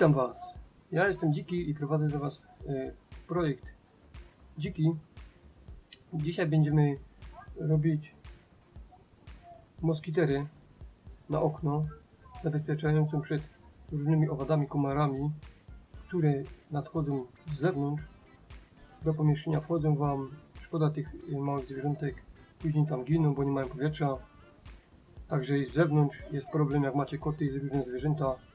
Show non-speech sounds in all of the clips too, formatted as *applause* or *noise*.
Witam Was. Ja jestem Dziki i prowadzę dla Was e, projekt Dziki. Dzisiaj będziemy robić moskitery na okno zabezpieczającą przed różnymi owadami, komarami, które nadchodzą z zewnątrz. Do pomieszczenia wchodzą Wam. Szkoda tych e, małych zwierzątek. Później tam giną, bo nie mają powietrza. Także z zewnątrz jest problem, jak macie koty i różne zwierzęta.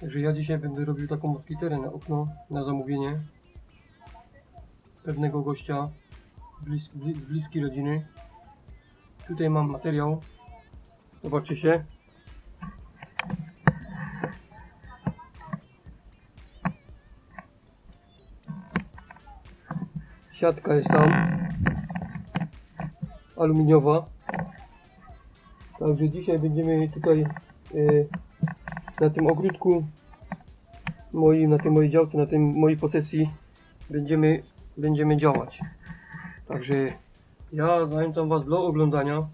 Także ja dzisiaj będę robił taką moskiterę na okno, na zamówienie pewnego gościa z bliskiej rodziny. Tutaj mam materiał. Zobaczcie się. Siatka jest tam. Aluminiowa. Także dzisiaj będziemy tutaj e, na tym ogródku moim, na tej mojej działce, na tej mojej posesji będziemy, będziemy działać. Także ja zachęcam Was do oglądania.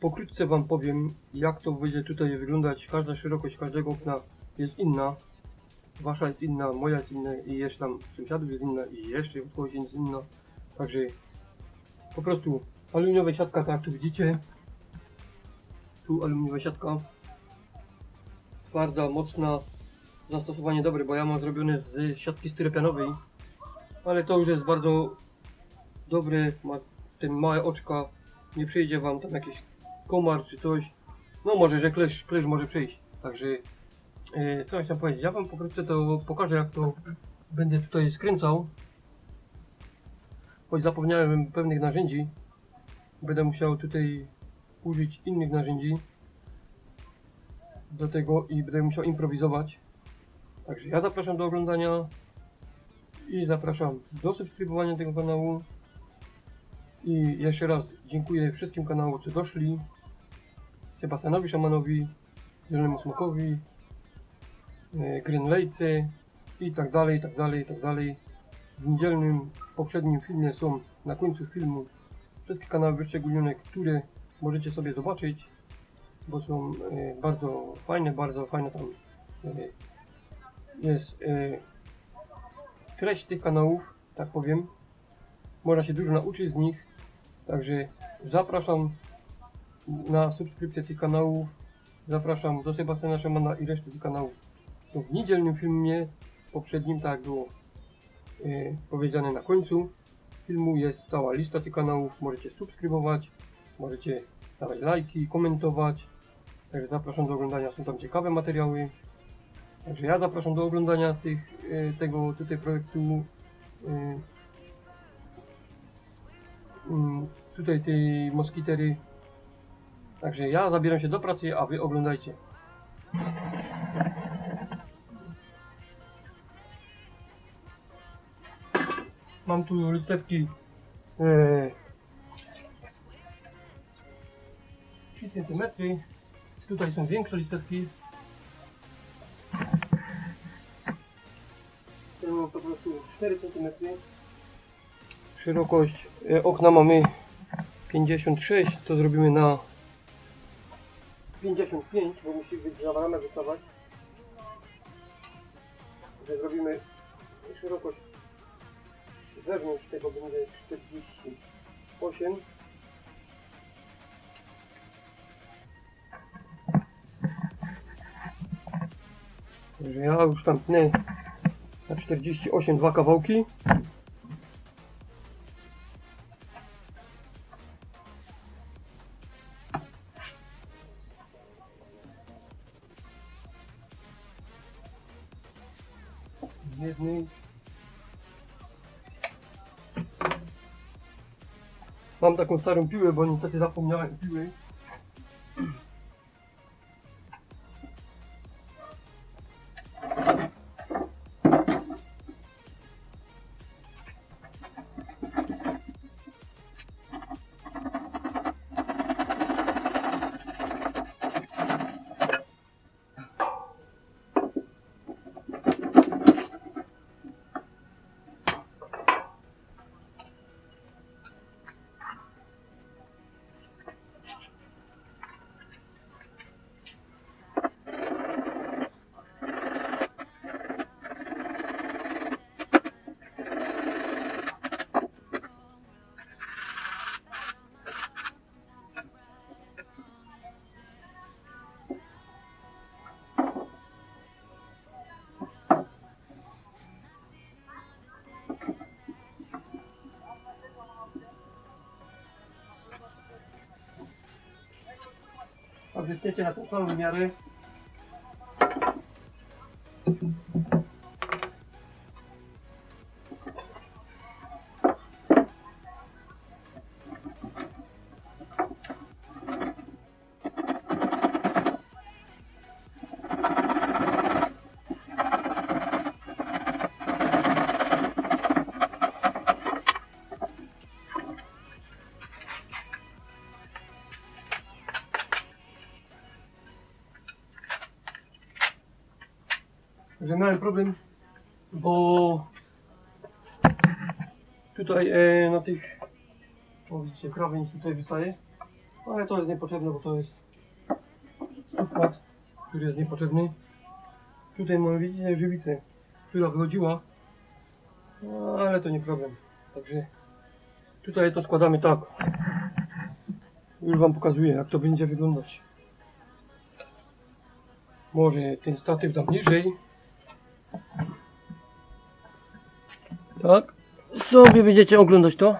Pokrótce Wam powiem, jak to będzie tutaj wyglądać. Każda szerokość każdego okna jest inna. Wasza jest inna, moja jest inna i jeszcze tam sąsiadów jest inna i jeszcze kogoś jest inna. Także po prostu aluminiowa siatka, tak jak tu widzicie. Tu aluminiowa siatka twarda, mocna, zastosowanie dobre, bo ja mam zrobione z siatki styropianowej, ale to już jest bardzo dobre, ma te małe oczka, nie przyjdzie wam tam jakiś komar czy coś, no może, że klesz, klesz może przyjść, także e, co chciałem powiedzieć, ja wam pokrótce to pokażę jak to będę tutaj skręcał, choć zapomniałem pewnych narzędzi, będę musiał tutaj użyć innych narzędzi, do tego i będę musiał improwizować. Także ja zapraszam do oglądania i zapraszam do subskrybowania tego kanału. I jeszcze raz dziękuję wszystkim kanałom, co doszli. Sebastianowi Szamanowi, Zielonemu Smokowi, e, Greenlejce i tak dalej, i tak dalej, i tak dalej. W niedzielnym, poprzednim filmie są na końcu filmu wszystkie kanały wyszczególnione, które możecie sobie zobaczyć bo są e, bardzo fajne, bardzo fajne tam e, jest e, treść tych kanałów, tak powiem. Można się dużo nauczyć z nich, także zapraszam na subskrypcję tych kanałów. Zapraszam do Sebastiana Szamana i reszty tych kanałów. Są w niedzielnym filmie, poprzednim, tak jak było powiedziane na końcu filmu, jest cała lista tych kanałów. Możecie subskrybować, możecie dawać lajki, komentować. Także zapraszam do oglądania, są tam ciekawe materiały. Także ja zapraszam do oglądania tych, e, tego tutaj projektu. e, mm, Tutaj tej moskitery. Także ja zabieram się do pracy, a wy oglądajcie. Mam tu listewki e, 3 cm. Tutaj są większe listewki. Tu mam po prostu 4 cm. Szerokość e, okna mamy 56, to zrobimy na 55, bo musi być za ramę wystawać. Że zrobimy szerokość zewnątrz tego będzie 48. Także ja już tam tnę na 48 dwa kawałki. Jednej. Mam taką starą piłę, bo niestety zapomniałem piły. Także śmiecie na tą samą że miałem problem, bo tutaj e, na tych, o widzicie, krawędź tutaj wystaje, ale to jest niepotrzebne, bo to jest układ, który jest niepotrzebny. Tutaj mamy, widzicie, żywicę, która wychodziła, no, ale to nie problem. Także tutaj to składamy tak. Już Wam pokazuję, jak to będzie wyglądać. Może ten statyw dam niżej. Tak. Sobie będziecie oglądać to.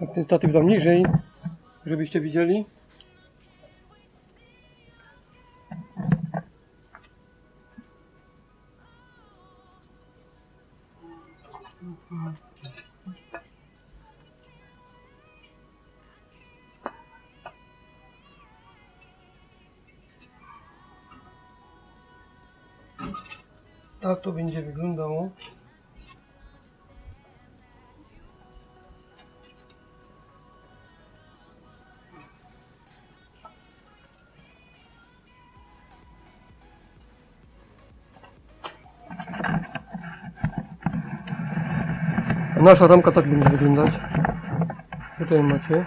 Jak ten statyw dam niżej, żebyście widzieli. Nasza ramka tak będzie wyglądać. Tutaj macie.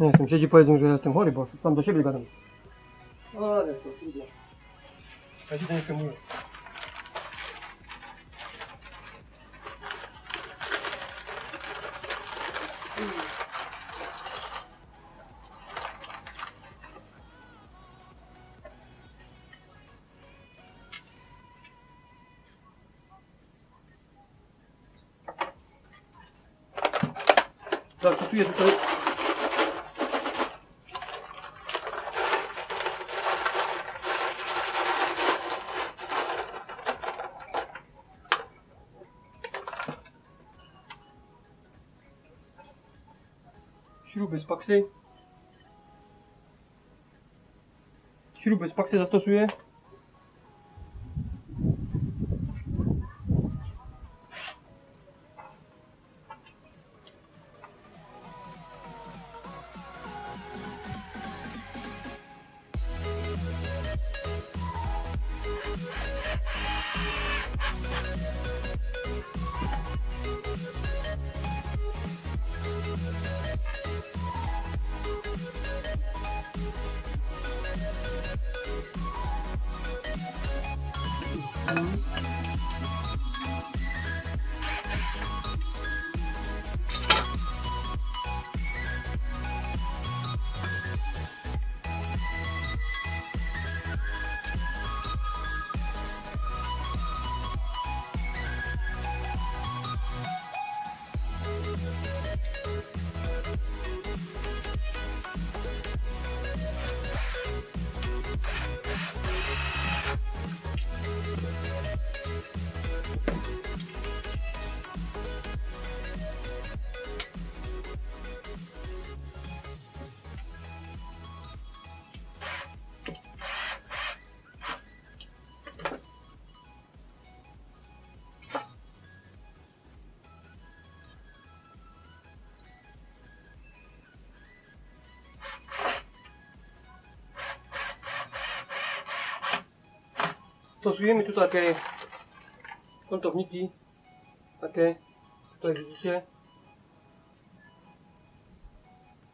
Nie, sąsiedzi powiedzą, że jestem chory, bo sam do siebie gadam. Ale to trudno. Ja ci to nie przejmuję. Kopiuję tutaj śruby z paksy. Śruby z paksy zastosuję. Tchau. Stosujemy tu takie kątowniki, takie, tutaj widzicie,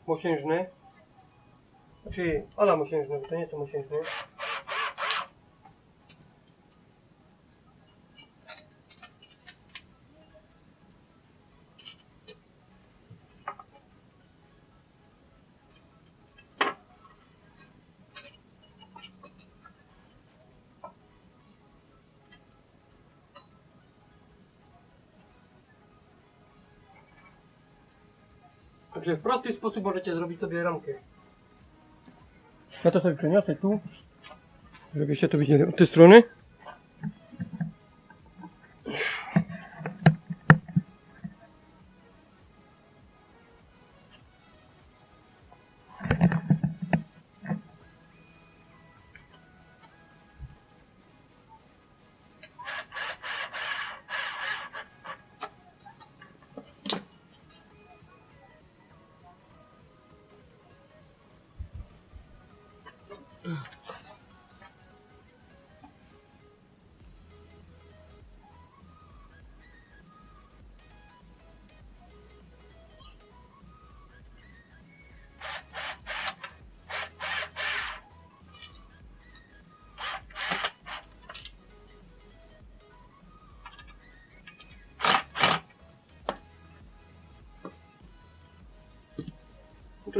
mosiężne, znaczy ala mosiężne, to nie są mosiężne. Także w prosty sposób możecie zrobić sobie ramkę. Ja to sobie przeniosę tu, żebyście to widzieli od tej strony.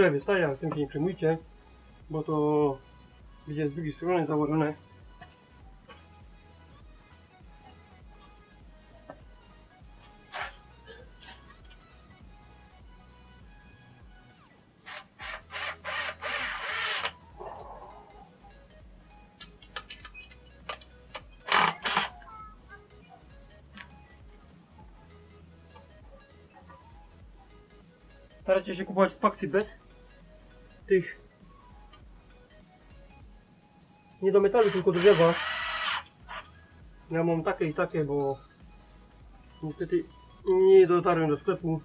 Trochę wystaje, tym się nie przejmujcie, bo to będzie z drugiej strony założone. Starajcie się kupować spakcji bez tych nie do metalu, tylko do drzewa. Ja mam takie i takie, bo niestety nie dotarłem do sklepu.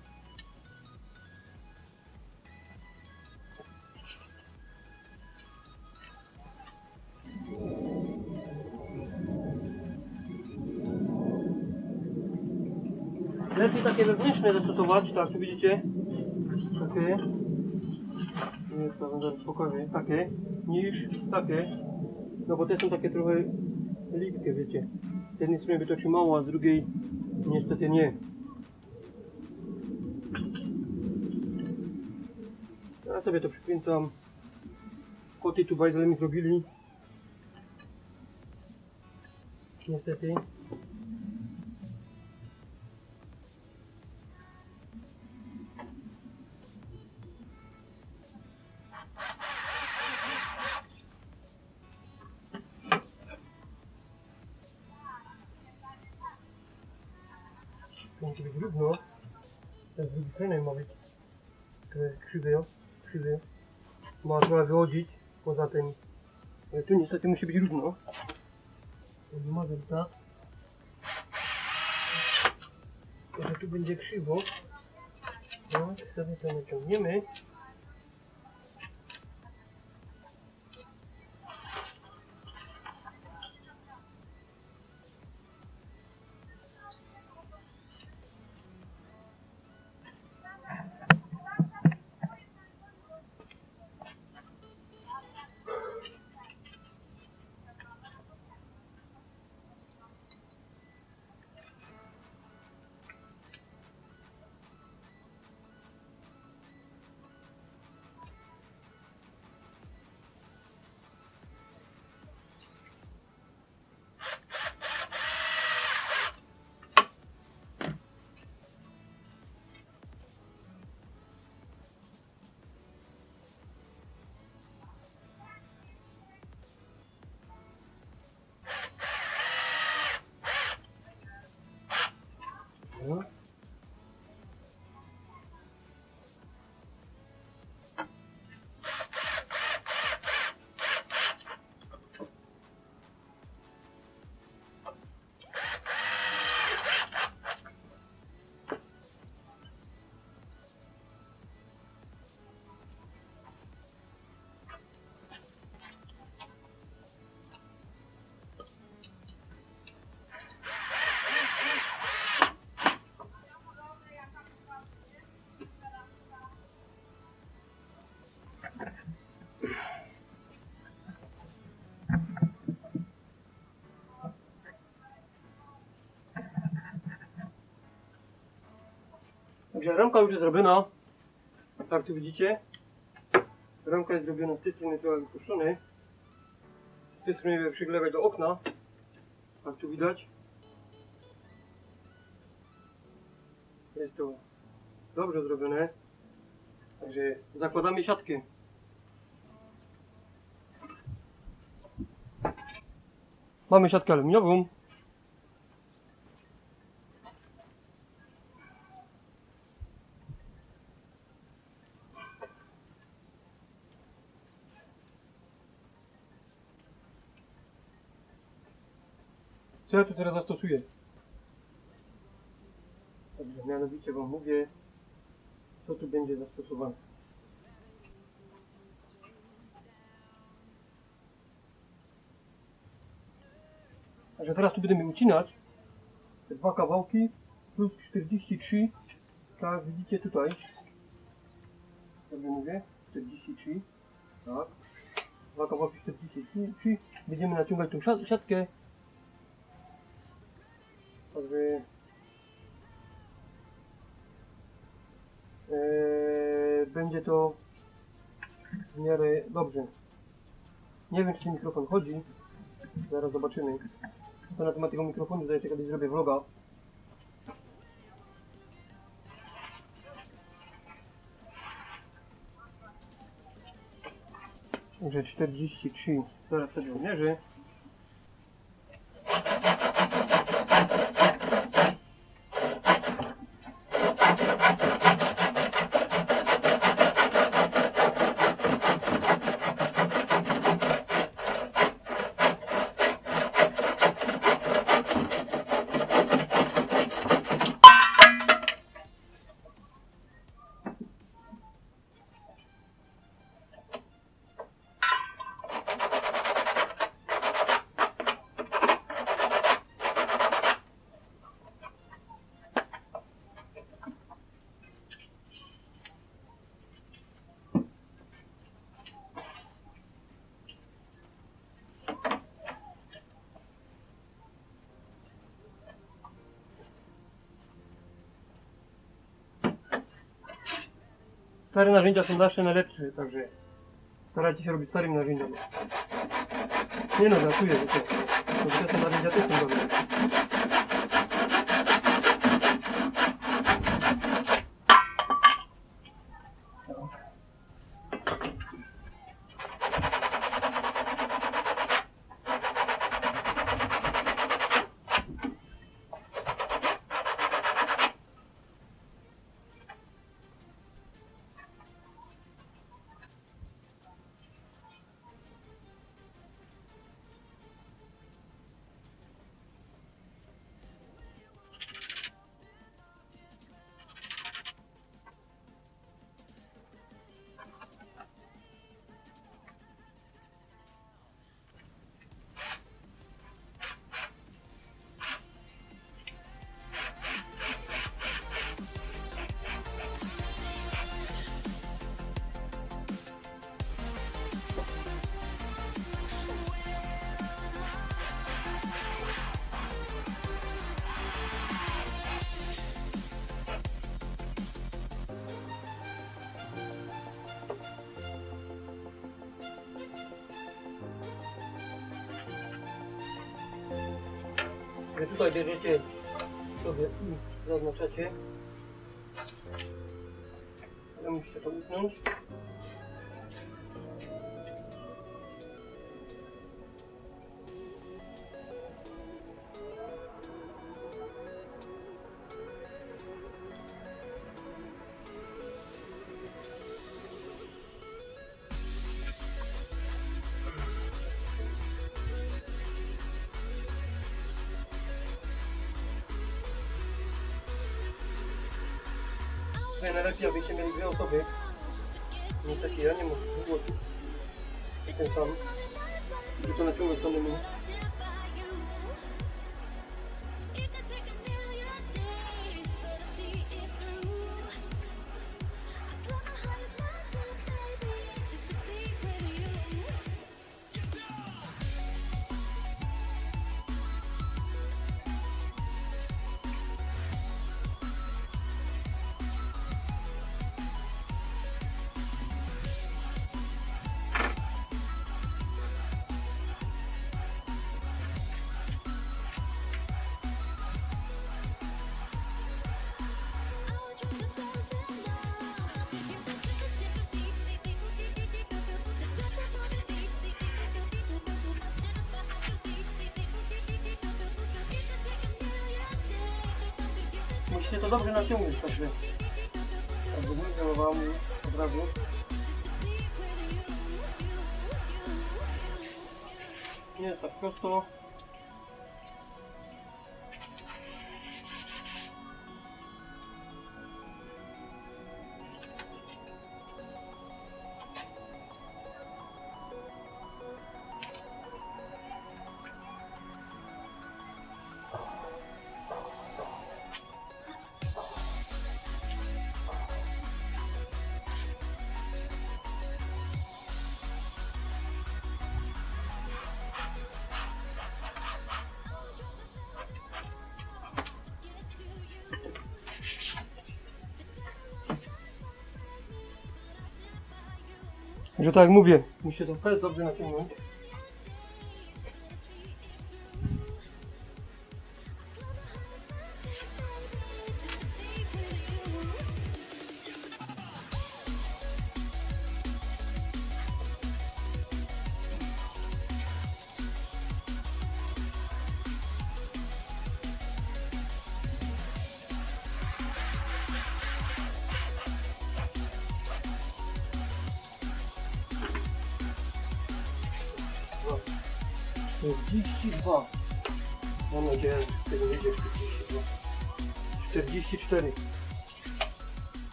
Lepiej takie wewnętrzne zastosować, tak tu widzicie, takie, nie wam zaraz pokażę, takie, niż takie, no bo te są takie trochę lipkie, wiecie. Z jednej strony by to trzymało, a z drugiej niestety nie. Ja sobie to przykręcam. Koty tu bajzel mi zrobili. Niestety. Musi być równo. Ten drugi trener ma być trochę krzywy, krzywy. Ma trochę wychodzić poza tym. Ale tu niestety musi być równo. Odmawiam tak. Że tu będzie krzywo. No, sobie to naciągniemy. No. Także już jest zrobiona. Tak tu widzicie. Ramka jest zrobiona z tej strony trochę wypuszczony. Z tej strony przyglewać do okna. Tak tu widać. Jest to dobrze zrobione. Także zakładamy siatkę. Mamy siatkę aluminiową. Co ja tu teraz zastosuję? Dobrze, mianowicie wam mówię, co tu będzie zastosowane. Także teraz tu będziemy ucinać te dwa kawałki plus 43, tak widzicie tutaj. Dobrze mówię? 43, tak. Dwa kawałki 43, będziemy naciągać tą siat- siatkę. Także Eee, będzie to w miarę dobrze. Nie wiem, czy ten mikrofon chodzi. Zaraz zobaczymy. To na temat tego mikrofonu, to jeszcze kiedyś zrobię vloga. Także 43. Zaraz sobie odmierzę. Stare narzędzia są zawsze najlepsze, także starajcie się robić starym narzędziami. Nie no, żartuję, że to, te narzędzia też są dobre. Wy tutaj bierzecie sobie zaznaczacie. Ale musicie to utnąć. Nie takie ja, nie mogę długo i ten sam. I to musicie to dobrze naciągnąć, także jakby mówię wam od razu. Nie tak prosto. Że tak jak mówię, musicie to fest dobrze naciągnąć.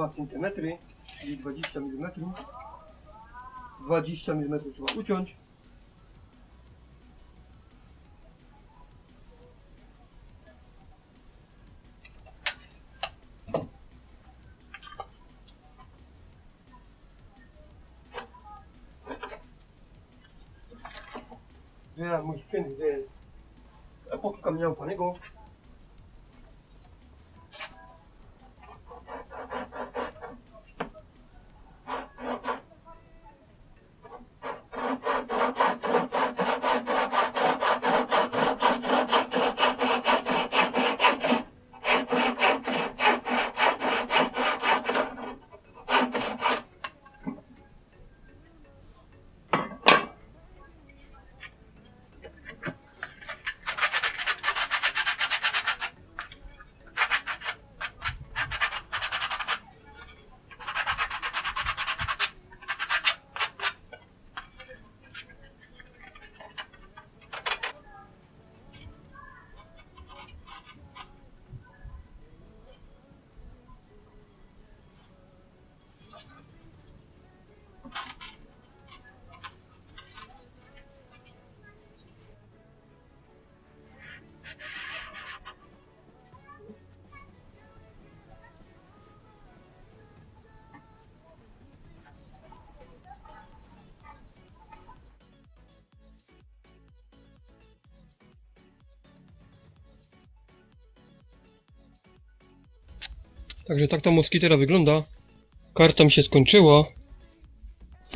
2 cm, czyli 20 mm. 20 mm trzeba uciąć. że mój jest z epoki kamienia upanego. Także tak ta moskitera wygląda. Karta mi się skończyła.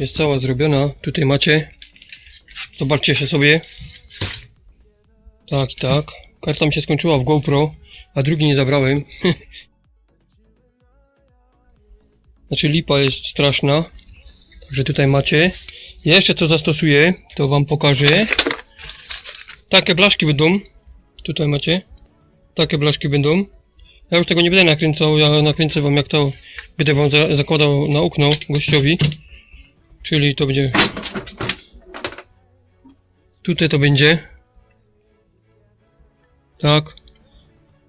Jest cała zrobiona. Tutaj macie. Zobaczcie się sobie. Tak, i tak. Karta mi się skończyła w GoPro, a drugi nie zabrałem. *laughs* znaczy lipa jest straszna. Także tutaj macie. Jeszcze co zastosuję, to wam pokażę. Takie blaszki będą. Tutaj macie. Takie blaszki będą. Ja już tego nie będę nakręcał, ja nakręcę wam jak to będę wam za zakładał na okno gościowi. Czyli to będzie... Tutaj to będzie. Tak.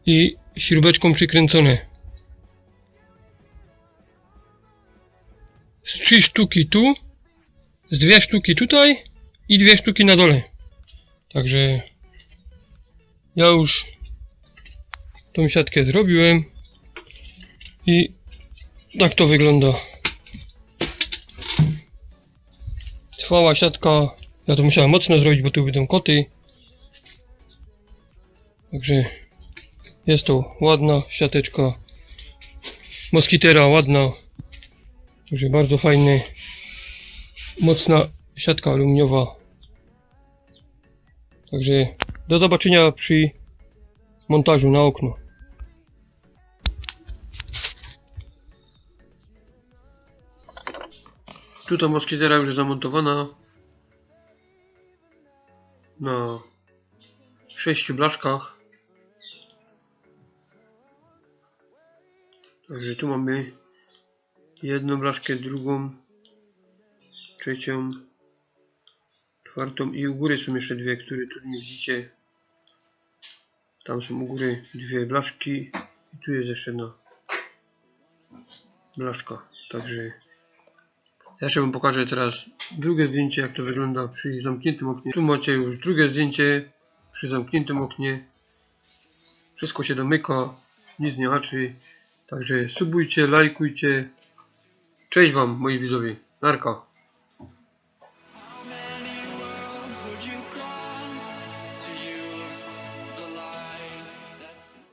I śrubeczką przykręcone. Z trzy sztuki tu, z dwie sztuki tutaj i dwie sztuki na dole. Także ja już tą siatkę zrobiłem i tak to wygląda. Trwała siatka, ja to musiałem mocno zrobić, bo tu będą koty. Także jest to ładna siateczka. Moskitera ładna. Także bardzo fajny. Mocna siatka aluminiowa. Także do zobaczenia przy montażu na okno. Tu ta moskitera już zamontowana na sześciu blaszkach. Także tu mamy jedną blaszkę, drugą, trzecią, czwartą i u góry są jeszcze dwie, które tu nie widzicie. Tam są u góry dwie blaszki i tu jest jeszcze jedna blaszka. Także ja jeszcze wam pokażę teraz drugie zdjęcie jak to wygląda przy zamkniętym oknie. Tu macie już drugie zdjęcie przy zamkniętym oknie. Wszystko się domyka, nic nie haczy. Także subujcie, lajkujcie. Cześć wam moi widzowie. Narka.